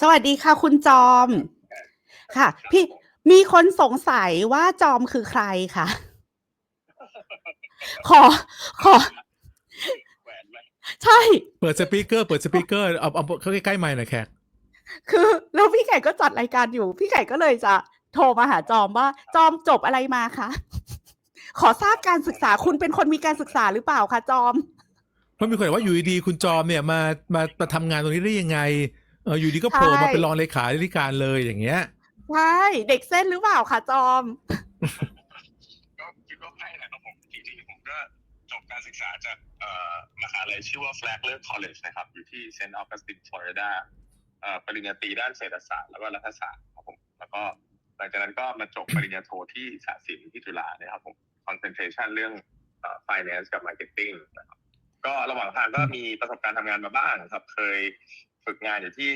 สวัสดีค่ะ คุณจอม ค่ะ พี่มีคนสงสัยว่าจอมคือใครคะขอขอแหวนไหมใช่ เปิดสปีกเกอร์เปิดสปีกเกอร์เอาเอาเข้าใกล้ๆไมค์หน่อยแขกคือ แล้วพี่ไก่ก็จัดรายการอยู่ พี่ไก่ก็เลยจะโทรมาหาจอมว่า จอมจบอะไรมาคะขอทราบการศึกษาคุณเป็นคนมีการศึกษาหรือเปล่าคะจอมเพราะมีคนบอกว่าอยู่ดีๆคุณจอมเนี่ยมามามาทำงานตรงนี้ได้ยังไง เอออยู่ดีก็โผล่ใช่มาเป็นรองเลขาธิการเลยอย่างเงี้ยใช่เด็กเส้นหรือเปล่าคะจอม ก็คิดว่าไม่นะครับผมจริงๆผมก็จบการศึกษาจากเอ่อมหาลัยชื่อว่า Flagler College นะครับ อยู่ที่เซนต์ออกัสตินฟลอริดาเอ่อปริญญาตรีด้านเศรษฐศาสตร์แล้วก็รัฐศาสตร์ครับผมแล้วก็หลังจากนั้นก็มาจบปริญญาโทที่สาสินที่จุฬานะครับผม concentration เรื่องเอ่อ finance กับ marketing นะครับก็ระหว่างทางก็มีประสบการณ์ทำงานมาบ้างครับ เคย ฝึกงานอยู่ที่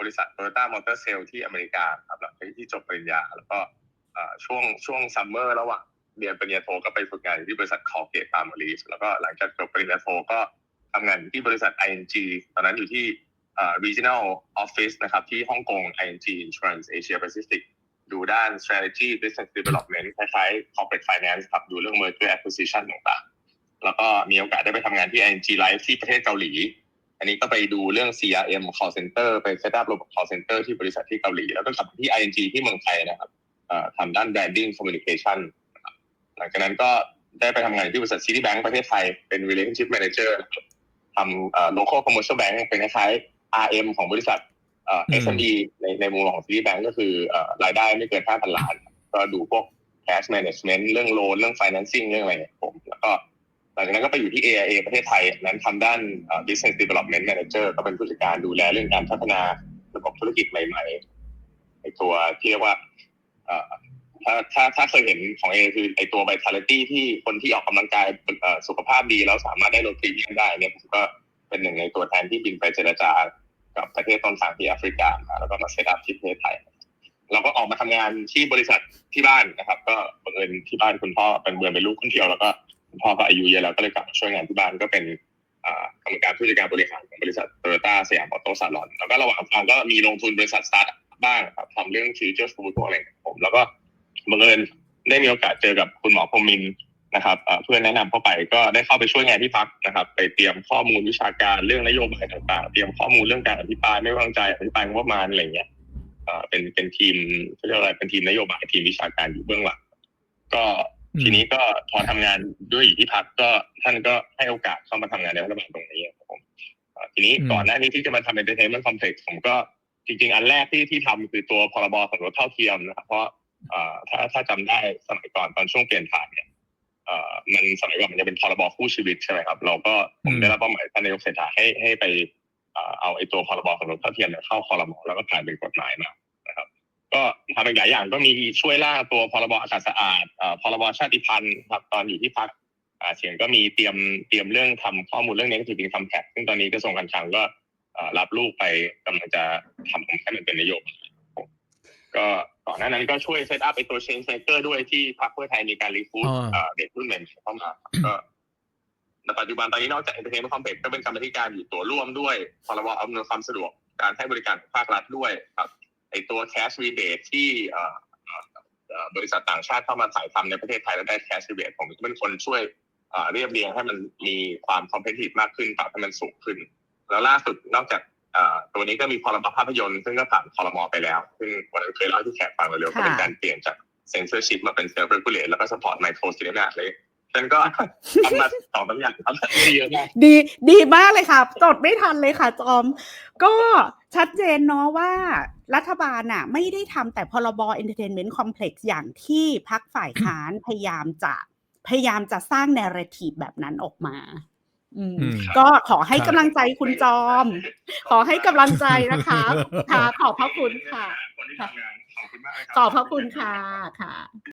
บริษัท Toyota Motor Sales ที่อเมริกาครับหลังจากที่จบปริญญา แล้วก็ช่วงช่วงซัมเมอร์ระหว่างเรียนปริญญาโทก็ไปฝึกงานอยู่ที่บริษัท Colgate Palmolive แล้วก็หลังจากจบปริญญาโทก็ทำงานอยู่ที่บริษัท ING ตอนนั้นอยู่ที่ regional office นะครับที่ฮ่องกง ING Insurance Asia Pacific ดูด้าน strategy business development คล้ายๆ corporate finance ครับดูเรื่อง merger acquisition ต่างๆ แล้วก็มีโอกาสได้ไปทำงานที่ ING Life ที่ประเทศเกาหลี อันนี้ก็ไปดูเรื่อง CRM call center ไป set up ระบบ call center ที่บริษัทที่เกาหลี แล้วก็กลับมาที่ ING ที่เมืองไทยนะครับเอ่อทำด้าน branding communication นะครับหลังจากนั้นก็ได้ไปทำงานอยู่ที่บริษัท Citibank ประเทศไทย เป็น relationship manager นะครับทำเอ่อ local commercial bank เป็นคล้ายๆ RM ของบริษัทเอ่ออืม SME ในในมุมมองของ Citibank ก็คือเอ่อรายได้ไม่เกิน 5,000 ล้าน ก็ดูพวก cash management เรื่อง loan เรื่อง financing เรื่องอะไรเนี่ยผมแล้วก็ หลังจากนั้นก็ไปอยู่ที่ AIA ประเทศไทย นั้นทำด้าน business development manager ก็เป็นผู้จัดการดูแลเรื่องการพัฒนาระบบธุรกิจใหม่ๆไอตัวที่เรียกว่าถ้าถ้าถ้าเคยเห็นของ A คือไอตัว vitality ที่คนที่ออกกำลังกายสุขภาพดีแล้วสามารถได้ลดพรีเมียมได้เนี่ยผมก็เป็นหนึ่งในตัวแทนที่บินไปเจรจากับประเทศต้นทางที่แอฟริกาแล้วก็มาเซตอัพที่ประเทศไทย เราก็ออกมาทำงานที่บริษัทที่บ้านนะครับ ก็บังเอิญที่บ้านคุณพ่อเป็นเมือนเป็นลูกคนเดียวแล้วก็ คุณพ่อก็อายุเยอะแล้วก็เลยกลับมาช่วยงานที่บ้านก็เป็นกรรมการผู้จัดการบริหารของบริษัทโตโยต้าสยามออโต้ซาลอนแล้วก็ระหว่างทางก็มีลงทุนบริษัทสตาร์ทบ้างครับทำเรื่องฟิวเจอร์ฟูดอะไรผม แล้วก็บังเอิญได้มีโอกาสเจอกับคุณหมอพมินนะครับเพื่อนแนะนำเข้าไปก็ได้เข้าไปช่วยงานที่พักนะครับ ไปเตรียมข้อมูลวิชาการเรื่องนโยบายต่างๆ เตรียมข้อมูลเรื่องการอภิปรายไม่วางใจอภิปรายงบประมาณอะไรเงี้ยเป็นเป็นทีมเขาเรียกว่าอะไรเป็นทีมนโยบายทีมวิชาการอยู่เบื้องหลังก็ ทีนี้ก็พอทำงานด้วยอยู่ที่พักก็ท่านก็ให้โอกาสเข้ามาทำงานในรัฐบาลตรงนี้ครับผมเอ่อทีนี้อืมก่อนหน้านี้ที่จะมาทำ entertainment complex ผมก็จริง ๆ อันแรกที่ที่ทำคือตัวพรบสมรสเท่าเทียมนะครับเพราะเอ่อถ้าถ้าจำได้สมัยก่อนตอนช่วงเปลี่ยนผ่านเนี่ยเอ่อมันสมัยก่อนมันจะเป็นพรบคู่ชีวิตใช่ไหมครับ เราก็ผมได้รับเป้าหมายท่านนายกเศรษฐาให้ให้ไปเอ่อเอาไอ้ตัวพรบสมรสเท่าเทียมเนี่ยเข้าคอรมอแล้วก็ผ่านเป็นกฎหมายมานะครับ ก็ทำอีกหลายอย่างก็มีช่วยล่างตัวพรบอากาศสะอาดเอ่อพรบชาติพันธุ์ครับตอนอยู่ที่พักอ่าเสียงก็มีเตรียมเตรียมเรื่องทำข้อมูลเรื่องนี้ก็คือเป็นคำแท็กซึ่งตอนนี้กระทรวงการคลังก็เอ่อรับลูกไปกำลังจะทำให้มันเป็นนโยบายครับก็ก่อนหน้านั้นก็ช่วยเซตอัพไอตัวเชนเซเกอร์ด้วยที่พรรคเพื่อไทยมีการรีฟูดอ่าเด็กรุ่นใหม่เข้ามาก็ในปัจจุบันตอนนี้นอกจากเอนเตอร์เทนเมนต์คอมเพล็กซ์ก็เป็นกรรมธิการอยู่ตัวร่วมด้วยพรบอำนวยความสะดวกการให้บริการของภาครัฐด้วยครับ ไอตัว cash rebate ที่เอ่อเอ่อเอ่อบริษัทต่างชาติเข้ามาถ่ายทำในประเทศไทยแล้วได้ cash rebate ผมก็เป็นคนช่วยเอ่อเรียบเรียงให้มันมีความ competitive มากขึ้นปรับให้มันสูงขึ้น แล้วล่าสุดนอกจากเอ่อตัวนี้ก็มีพรบภาพยนตร์ซึ่งก็ผ่านคอรมอไปแล้ว ซึ่งวันนั้นเคยเล่าให้ที่แขกฟังเร็วๆค่ะก็เป็นการเปลี่ยนจาก censorship มาเป็น self regulate แล้วก็ support micro cinema เลยฉันก็ทำมาสองสามอย่างทำไม่ได้เยอะมากดีดีมากเลยค่ะจดไม่ทันเลยค่ะจอม ก็ชัดเจนเนาะว่า รัฐบาลน่ะไม่ได้ทำแต่พรบ Entertainment Complex อย่างที่พักฝ่ายค้านพยายามจะพยายามจะสร้าง narrative แบบนั้นออกมาอืมอืมก็ขอให้ครับกำลังใจคุณจอม ขอให้กำลังใจนะคะค่ะขอบพระคุณค่ะคนที่ทำงานขอบคุณมากเลยครัขอบพระคุณค่ะค่ะ